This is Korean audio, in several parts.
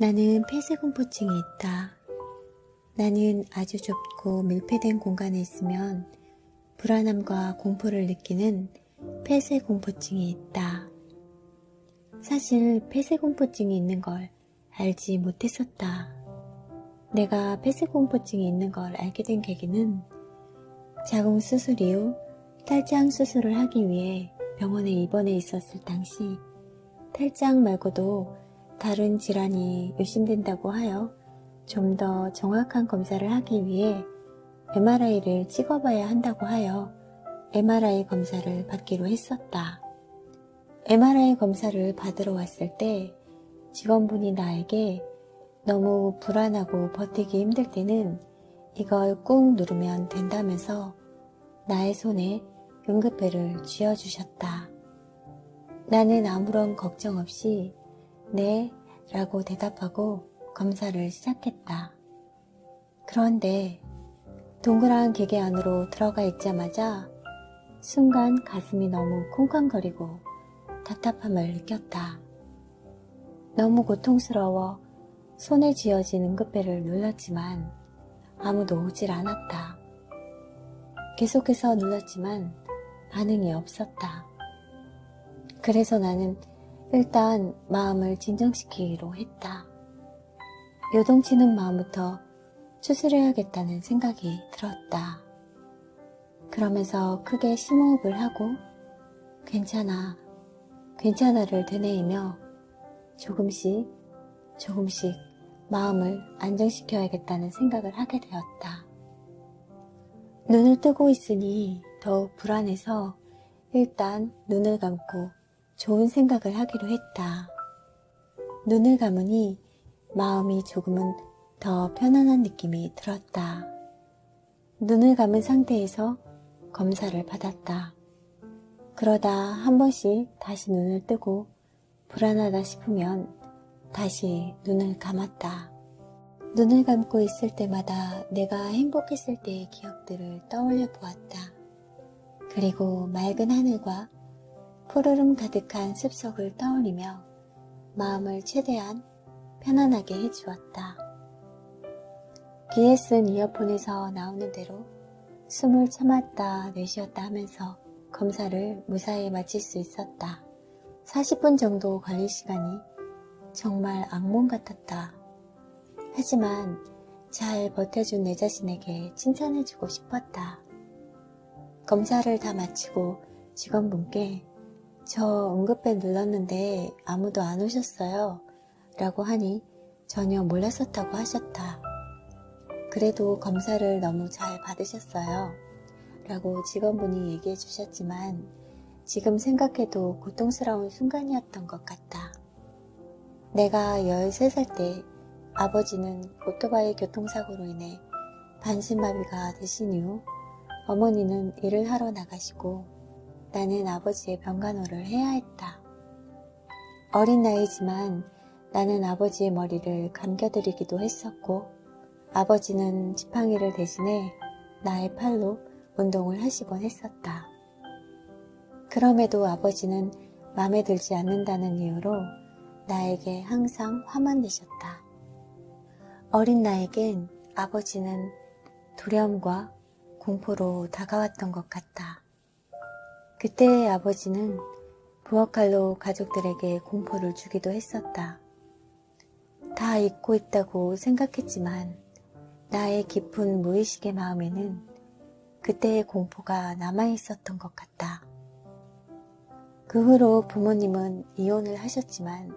나는 폐쇄공포증이 있다. 나는 아주 좁고 밀폐된 공간에 있으면 불안함과 공포를 느끼는 폐쇄공포증이 있다. 사실 폐쇄공포증이 있는 걸 알지 못했었다. 내가 폐쇄공포증이 있는 걸 알게 된 계기는 자궁 수술 이후 탈장 수술을 하기 위해 병원에 입원해 있었을 당시 탈장 말고도 다른 질환이 의심된다고 하여 좀 더 정확한 검사를 하기 위해 MRI를 찍어봐야 한다고 하여 MRI 검사를 받기로 했었다. MRI 검사를 받으러 왔을 때 직원분이 나에게 너무 불안하고 버티기 힘들 때는 이걸 꾹 누르면 된다면서 나의 손에 응급배를 쥐어주셨다. 나는 아무런 걱정 없이 네 라고 대답하고 검사를 시작했다. 그런데 동그란 기계 안으로 들어가 있자마자 순간 가슴이 너무 쿵쾅거리고 답답함을 느꼈다. 너무 고통스러워 손에 쥐어진 응급배를 눌렀지만 아무도 오질 않았다. 계속해서 눌렀지만 반응이 없었다. 그래서 나는 일단 마음을 진정시키기로 했다. 요동치는 마음부터 추스려야겠다는 생각이 들었다. 그러면서 크게 심호흡을 하고 괜찮아, 괜찮아를 되뇌이며 조금씩 조금씩 마음을 안정시켜야겠다는 생각을 하게 되었다. 눈을 뜨고 있으니 더욱 불안해서 일단 눈을 감고 좋은 생각을 하기로 했다. 눈을 감으니 마음이 조금은 더 편안한 느낌이 들었다. 눈을 감은 상태에서 검사를 받았다. 그러다 한 번씩 다시 눈을 뜨고 불안하다 싶으면 다시 눈을 감았다. 눈을 감고 있을 때마다 내가 행복했을 때의 기억들을 떠올려 보았다. 그리고 맑은 하늘과 푸르름 가득한 숲속을 떠올리며 마음을 최대한 편안하게 해주었다. 귀에 쓴 이어폰에서 나오는 대로 숨을 참았다 내쉬었다 하면서 검사를 무사히 마칠 수 있었다. 40분 정도 걸릴 시간이 정말 악몽 같았다. 하지만 잘 버텨준 내 자신에게 칭찬해주고 싶었다. 검사를 다 마치고 직원분께 저 응급배 눌렀는데 아무도 안 오셨어요. 라고 하니 전혀 몰랐었다고 하셨다. 그래도 검사를 너무 잘 받으셨어요. 라고 직원분이 얘기해 주셨지만 지금 생각해도 고통스러운 순간이었던 것 같다. 내가 13살 때 아버지는 오토바이 교통사고로 인해 반신마비가 되신 이후 어머니는 일을 하러 나가시고 나는 아버지의 병간호를 해야 했다. 어린 나이지만 나는 아버지의 머리를 감겨드리기도 했었고 아버지는 지팡이를 대신해 나의 팔로 운동을 하시곤 했었다. 그럼에도 아버지는 마음에 들지 않는다는 이유로 나에게 항상 화만 내셨다. 어린 나에겐 아버지는 두려움과 공포로 다가왔던 것 같다. 그때의 아버지는 부엌칼로 가족들에게 공포를 주기도 했었다. 다 잊고 있다고 생각했지만 나의 깊은 무의식의 마음에는 그때의 공포가 남아 있었던 것 같다. 그 후로 부모님은 이혼을 하셨지만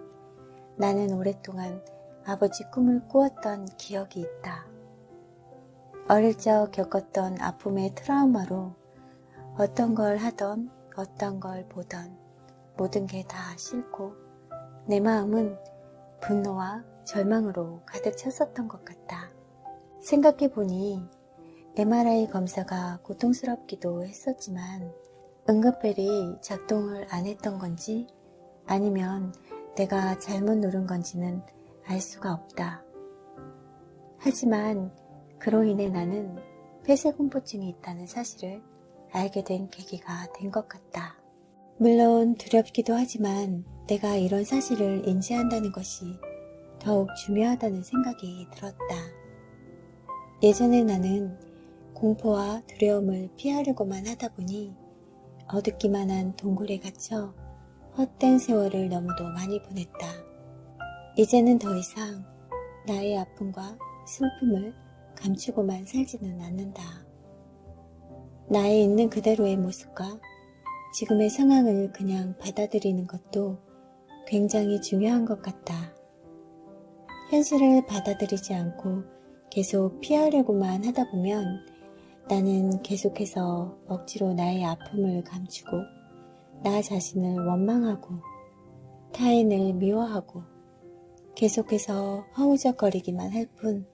나는 오랫동안 아버지 꿈을 꾸었던 기억이 있다. 어릴 적 겪었던 아픔의 트라우마로 어떤 걸 하던 어떤 걸 보던 모든 게 다 싫고 내 마음은 분노와 절망으로 가득 찼었던 것 같다. 생각해 보니 MRI 검사가 고통스럽기도 했었지만 응급벨이 작동을 안 했던 건지 아니면 내가 잘못 누른 건지는 알 수가 없다. 하지만 그로 인해 나는 폐쇄공포증이 있다는 사실을 알게 된 계기가 된 것 같다. 물론 두렵기도 하지만 내가 이런 사실을 인지한다는 것이 더욱 중요하다는 생각이 들었다. 예전에 나는 공포와 두려움을 피하려고만 하다 보니 어둡기만 한 동굴에 갇혀 헛된 세월을 너무도 많이 보냈다. 이제는 더 이상 나의 아픔과 슬픔을 감추고만 살지는 않는다. 나의 있는 그대로의 모습과 지금의 상황을 그냥 받아들이는 것도 굉장히 중요한 것 같다. 현실을 받아들이지 않고 계속 피하려고만 하다 보면 나는 계속해서 억지로 나의 아픔을 감추고 나 자신을 원망하고 타인을 미워하고 계속해서 허우적거리기만 할 뿐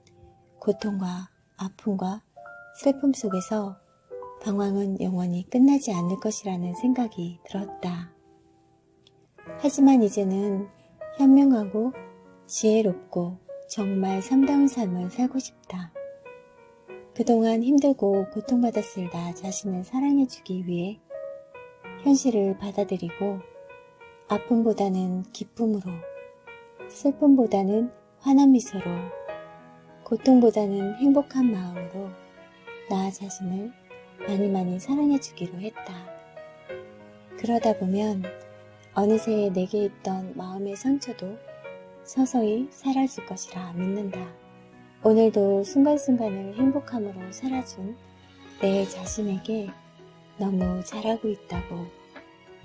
고통과 아픔과 슬픔 속에서 방황은 영원히 끝나지 않을 것이라는 생각이 들었다. 하지만 이제는 현명하고 지혜롭고 정말 삼다운 삶을 살고 싶다. 그동안 힘들고 고통받았을 나 자신을 사랑해주기 위해 현실을 받아들이고 아픔보다는 기쁨으로, 슬픔보다는 환한 미소로, 고통보다는 행복한 마음으로 나 자신을 많이 많이 사랑해주기로 했다. 그러다 보면 어느새 내게 있던 마음의 상처도 서서히 사라질 것이라 믿는다. 오늘도 순간순간을 행복함으로 살아준 내 자신에게 너무 잘하고 있다고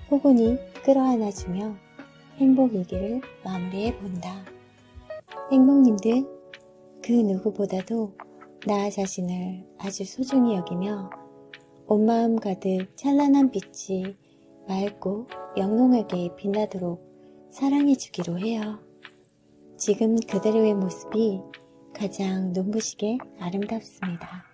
포근히 끌어안아주며 행복일기를 마무리해 본다. 행복님들, 그 누구보다도 나 자신을 아주 소중히 여기며 온 마음 가득 찬란한 빛이 맑고 영롱하게 빛나도록 사랑해 주기로 해요. 지금 그대로의 모습이 가장 눈부시게 아름답습니다.